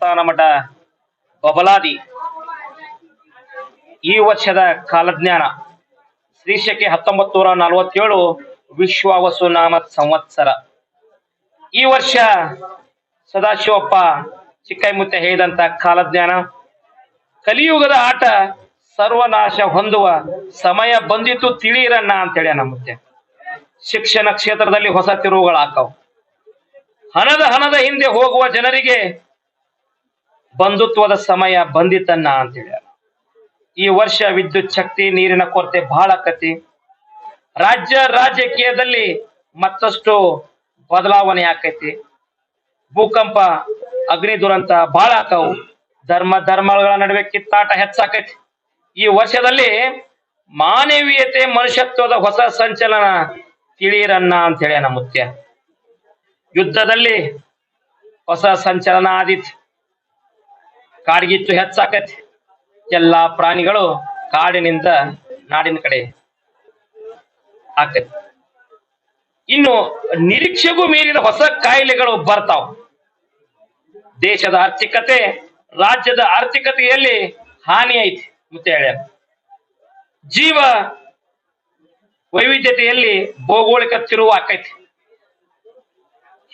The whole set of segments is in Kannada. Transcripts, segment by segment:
ಸಂಸ್ಥಾನ ಮಠ ಈ ವರ್ಷದ ಕಾಲಜ್ಞಾನ ಶ್ರೀಶಕ್ಕೆ ಹತ್ತೊಂಬತ್ತು ನೂರ ನಲವತ್ತೇಳು ವಿಶ್ವಾವಸು ನಾಮ ಸಂವತ್ಸರ. ಈ ವರ್ಷ ಸದಾಶಿವಪ್ಪ ಚಿಕ್ಕೈಮುತ್ತೆ ಹೇಳಿದಂತ ಕಾಲಜ್ಞಾನ, ಕಲಿಯುಗದ ಆಟ ಸರ್ವನಾಶ ಹೊಂದುವ ಸಮಯ ಬಂದಿತ್ತು ತಿಳಿಯಿರಣ್ಣ ಅಂತೇಳಿ ನಮ್ಮತ್ತೆ ಶಿಕ್ಷಣ ಕ್ಷೇತ್ರದಲ್ಲಿ ಹೊಸ ತಿರುವುಗಳಾಕವು. ಹಣದ ಹಣದ ಹಿಂದೆ ಹೋಗುವ ಜನರಿಗೆ ಬಂಧುತ್ವದ ಸಮಯ ಬಂದಿತನ್ನ ಅಂತ ಅಂತೇಳಿ ಈ ವರ್ಷ ವಿದ್ಯುತ್ ಶಕ್ತಿ, ನೀರಿನ ಕೊರತೆ ಬಹಳ ಆಕತಿ. ರಾಜ್ಯ ರಾಜಕೀಯದಲ್ಲಿ ಮತ್ತಷ್ಟು ಬದಲಾವಣೆ ಆಕೈತಿ. ಭೂಕಂಪ, ಅಗ್ನಿ ದುರಂತ ಬಹಳ ಆಕವು. ಧರ್ಮ, ಧರ್ಮಗಳ ನಡುವೆ ಕಿತ್ತಾಟ ಹೆಚ್ಚಾಕೈತಿ. ಈ ವರ್ಷದಲ್ಲಿ ಮಾನವೀಯತೆ, ಮನುಷ್ಯತ್ವದ ಹೊಸ ಸಂಚಲನ ತಿಳಿಯಿರನ್ನ ಅಂತ ಹೇಳಿ ನಮ್ಮ ಮುತ್ಯ ಯುದ್ಧದಲ್ಲಿ ಹೊಸ ಸಂಚಲನ ಆದಿತ್ತು ಕಾಡ್ಗಿಚ್ಚು ಹೆಚ್ಚಾಕತಿ ಎಲ್ಲಾ ಪ್ರಾಣಿಗಳು ಕಾಡಿನಿಂದ ನಾಡಿನ ಕಡೆ ಆಕತಿ ಇನ್ನು ನಿರೀಕ್ಷೆಗೂ ಮೀರಿದ ಹೊಸ ಕಾಯಿಲೆಗಳು ಬರ್ತಾವ. ದೇಶದ ಆರ್ಥಿಕತೆ ರಾಜ್ಯದ ಆರ್ಥಿಕತೆಯಲ್ಲಿ ಹಾನಿ ಐತಿ ಅಂತ ಹೇಳ ಜೀವ ವೈವಿಧ್ಯತೆಯಲ್ಲಿ ಭೌಗೋಳಿಕ ತಿರುವು ಆಕೈತಿ.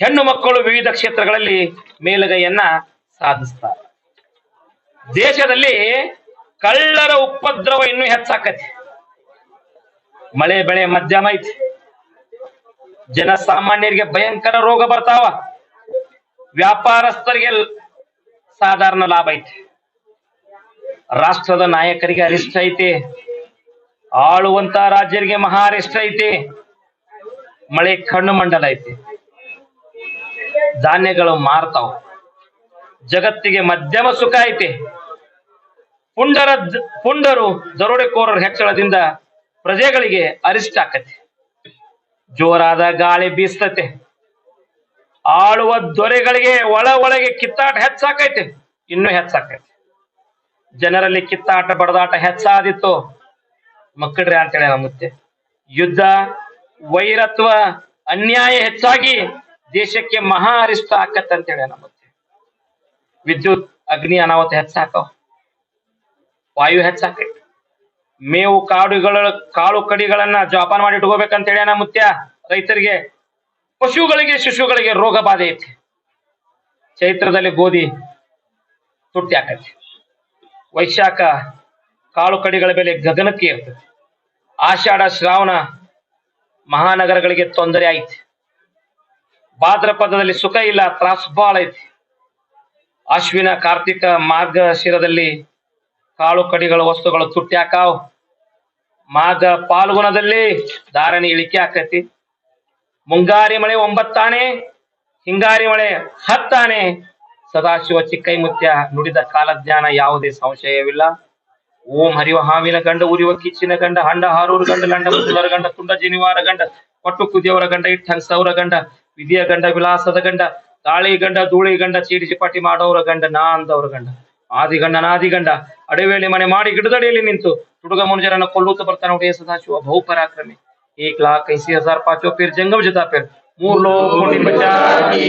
ಹೆಣ್ಣು ಮಕ್ಕಳು ವಿವಿಧ ಕ್ಷೇತ್ರಗಳಲ್ಲಿ ಮೇಲುಗೈಯನ್ನ ಸಾಧಿಸ್ತಾರೆ. ದೇಶದಲ್ಲಿ ಕಳ್ಳರ ಉಪದ್ರವ ಇನ್ನೂ ಹೆಚ್ಚಾಕತಿ ಮಳೆ, ಬೆಳೆ ಮಧ್ಯಮ ಐತಿ. ಜನಸಾಮಾನ್ಯರಿಗೆ ಭಯಂಕರ ರೋಗ ಬರ್ತಾವ. ವ್ಯಾಪಾರಸ್ಥರಿಗೆ ಸಾಧಾರಣ ಲಾಭ ಐತಿ. ರಾಷ್ಟ್ರದ ನಾಯಕರಿಗೆ ಅರಿಷ್ಟ ಐತಿ. ಆಳುವಂತ ರಾಜ್ಯರಿಗೆ ಮಹಾ ಅರಿಷ್ಟ ಐತಿ. ಮಳೆ ಕಣ್ಣು ಮಂಡಲ ಐತಿ. ಧಾನ್ಯಗಳು ಮಾರ್ತಾವ. ಜಗತ್ತಿಗೆ ಮಧ್ಯಮ ಸುಖ ಐತಿ. ಪುಂಡರ ಪುಂಡರು ದರೋಡೆಕೋರರ ಹೆಚ್ಚಳದಿಂದ ಪ್ರಜೆಗಳಿಗೆ ಅರಿಷ್ಟ ಆಕತಿ. ಜೋರಾದ ಗಾಳಿ ಬೀಸ್ತತೆ. ಆಳುವ ದೊರೆಗಳಿಗೆ ಒಳ ಒಳಗೆ ಕಿತ್ತಾಟ ಹೆಚ್ಚಾಕೈತೆ. ಇನ್ನೂ ಹೆಚ್ಚಾಕೈತೆ. ಜನರಲ್ಲಿ ಕಿತ್ತಾಟ ಬಡದಾಟ ಹೆಚ್ಚಾದಿತ್ತು. ಮಕ್ಕಳ್ರಿ ಅಂತೇಳಿ ನಮ್ಮತ್ತೆ ಯುದ್ಧ, ವೈರತ್ವ, ಅನ್ಯಾಯ ಹೆಚ್ಚಾಗಿ ದೇಶಕ್ಕೆ ಮಹಾ ಅರಿಷ್ಟ ಆಕತ್ತಂತೇಳಿ ನಮ್ಮತ್ತೆ ವಿದ್ಯುತ್, ಅಗ್ನಿ, ಅನಾಹುತ ಹೆಚ್ಚಾಕವ್. ವಾಯು ಹೆಚ್ಚಾಕೈತಿ ಮೇವು ಕಾಡುಗಳ ಕಾಳು ಕಡಿಗಳನ್ನ ಜೋಪಾನ ಮಾಡಿ ಇಟ್ಕೋಬೇಕಂತ ಹೇಳಿ ಮುತ್ಯ ರೈತರಿಗೆ. ಪಶುಗಳಿಗೆ, ಶಿಶುಗಳಿಗೆ ರೋಗ ಬಾಧೆ ಐತಿ. ಚೈತ್ರದಲ್ಲಿ ಗೋಧಿ ತುಟ್ಟಿ ಹಾಕತಿ ವೈಶಾಖ ಕಾಳು ಕಡಿಗಳ ಬೆಲೆ ಗಗನಕ್ಕೆ ಇರ್ತದೆ ಆಷಾಢ, ಶ್ರಾವಣ ಮಹಾನಗರಗಳಿಗೆ ತೊಂದರೆ ಐತಿ. ಭಾದ್ರಪದದಲ್ಲಿ ಸುಖ ಇಲ್ಲ, ತ್ರಾಸು ಬಾಳ ಐತಿ. ಅಶ್ವಿನ ಕಾರ್ತಿಕ ಮಾರ್ಗ ಶಿರದಲ್ಲಿ ಕಾಳು ಕಡಿಗಳ ವಸ್ತುಗಳು ತುಟ್ಟಿ ಹಾಕಾವ್. ಮಾಘ ಪಾಲ್ಗುಣದಲ್ಲಿ ಧಾರಣೆ ಇಳಿಕೆ ಆಕತಿ. ಮುಂಗಾರಿ ಮಳೆ ಒಂಬತ್ತಾನೆ, ಹಿಂಗಾರಿ ಮಳೆ ಹತ್ತಾನೆ. ಸದಾಶಿವ ಚಿಕ್ಕೈಮುತ್ಯ ನುಡಿದ ಕಾಲಜ್ಞಾನ ಯಾವುದೇ ಸಂಶಯವಿಲ್ಲ. ಓಂ ಹರಿವ ಹಾವಿನ ಗಂಡ, ಉರಿವ ಕಿಚ್ಚಿನ ಗಂಡ, ಹಂಡ ಹಾರೂರು ಗಂಡ ಲಂಡ ಮುಸುಲರ ಗಂಡ, ತುಂಡ ಜನಿವಾರ ಗಂಡ ಪಟ್ಟು ಕುದಿಯವರ ಗಂಡ ಇಟ್ಟಂಗ್ ಸೌರ ಗಂಡ, ವಿಧಿಯ ಗಂಡ, ವಿಲಾಸದ ಗಂಡ ತಾಳಿ ಗಂಡ, ಧೂಳಿ ಗಂಡ ಚೀಡಿ ಚಿಪಾಟಿ ಮಾಡೋರ ಗಂಡ, ನಾ ಅಂದವರ ಗಂಡ. ಆದಿಗಂಡ. ನಾದಿಗಂಡ ಅಡವೇಳಿ ಮನೆ ಮಾಡಿ ಗಿಡದಡಿಯಲ್ಲಿ ನಿಂತು ತುಡುಗ ಮುನುಜರನ್ನು ಕೊಲ್ಲುತ್ತ ಬರ್ತಾನೆ ಒಡೆಯ ಸದಾಶಿವ. ಬಹುಪರಾಕ್ರಮಿ. ಏಕ್ ಲಾಖ ಐಸಿ ಹಜಾರ್ ಪಾಚೋ ಪೇರ್, ಜಂಗಮ್ ಜತಾ ಪೇರ್. ಮೂರ್ ಲೋಕ ಕೋಟಿ ಪಂಚಾಲಿ